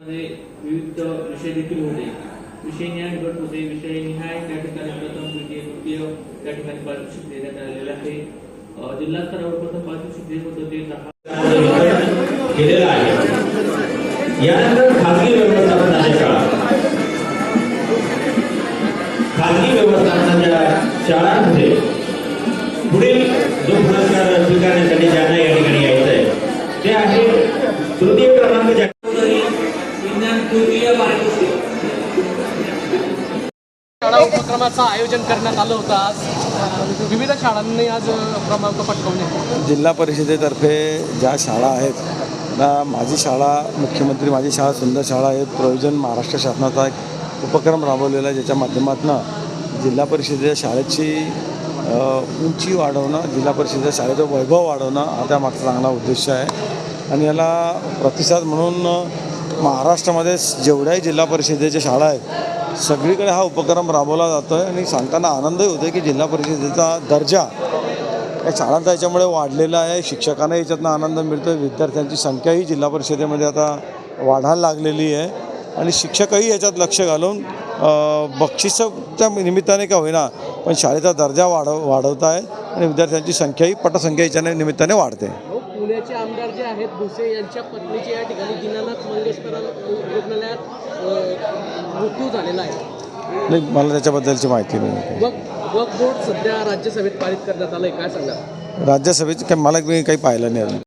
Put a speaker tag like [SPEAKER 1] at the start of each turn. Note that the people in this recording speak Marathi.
[SPEAKER 1] मध्ये विविध विषय देखील होते. विषय निहाय गट होते. विषय निहाय त्या ठिकाणी प्रथम द्वितीय तृतीय त्या ठिकाणी पारितोषिक देण्यात आलेलं आहे. जिल्हा स्तरावर प्रथम पारितोषिक देत होतं ते दहा
[SPEAKER 2] केलेलं आहे. यानंतर खाजगी व्यवस्थापनाच्या शाळा. खाजगी व्यवस्थापनाच्या शाळांमध्ये पुढील जो पुरस्कार स्वीकारण्यासाठी ज्यांना या ठिकाणी
[SPEAKER 3] उपक्रमाचं आयोजन करण्यात आलं होतं आज. विविध शाळांनी आज क्रमांक पटकवले.
[SPEAKER 4] जिल्हा परिषदेतर्फे ज्या शाळा आहेत ना माझी शाळा मुख्यमंत्री माझी शाळा सुंदर शाळा आहे प्रयोजन महाराष्ट्र शासनाचा एक उपक्रम राबवलेला आहे ज्याच्या माध्यमातून जिल्हा परिषदेच्या शाळेची उंची वाढवणं जिल्हा परिषदेच्या शाळेचं वैभव वाढवणं हा त्यामागचा चांगला उद्देश आहे. आणि याला प्रतिसाद म्हणून महाराष्ट्रामध्ये जेवढ्याही जिल्हा परिषदेच्या शाळा आहेत सगळीकडे हा उपक्रम राबवला जातो आहे आणि सांगताना आनंदही होतो आहे की जिल्हा परिषदेचा दर्जा या शाळांचा याच्यामुळे वाढलेला आहे. शिक्षकांना याच्यातनं आनंद मिळतो आहे विद्यार्थ्यांची संख्याही जिल्हा परिषदेमध्ये आता वाढायला लागलेली आहे. आणि शिक्षकही याच्यात लक्ष घालून बक्षिसच्या निमित्ताने का होईना पण शाळेचा दर्जा वाढव वाढवत आहे आणि विद्यार्थ्यांची संख्याही पटसंख्या याच्या निमित्ताने वाढते.
[SPEAKER 3] हो, पुण्याचे आमदार जे आहेत भुसे यांच्या पत्नीचे या ठिकाणी दीनानाथ मंगेशकर रुग्णालयात मृत्यू झालेला आहे.
[SPEAKER 4] नाही मला त्याच्याबद्दलची माहिती नाही.
[SPEAKER 3] वक बोर्ड सध्या राज्यसभेत पारित करण्यात आलंय काय सांगा
[SPEAKER 4] राज्यसभेची काही मला काही पाहिलं नाही अजून.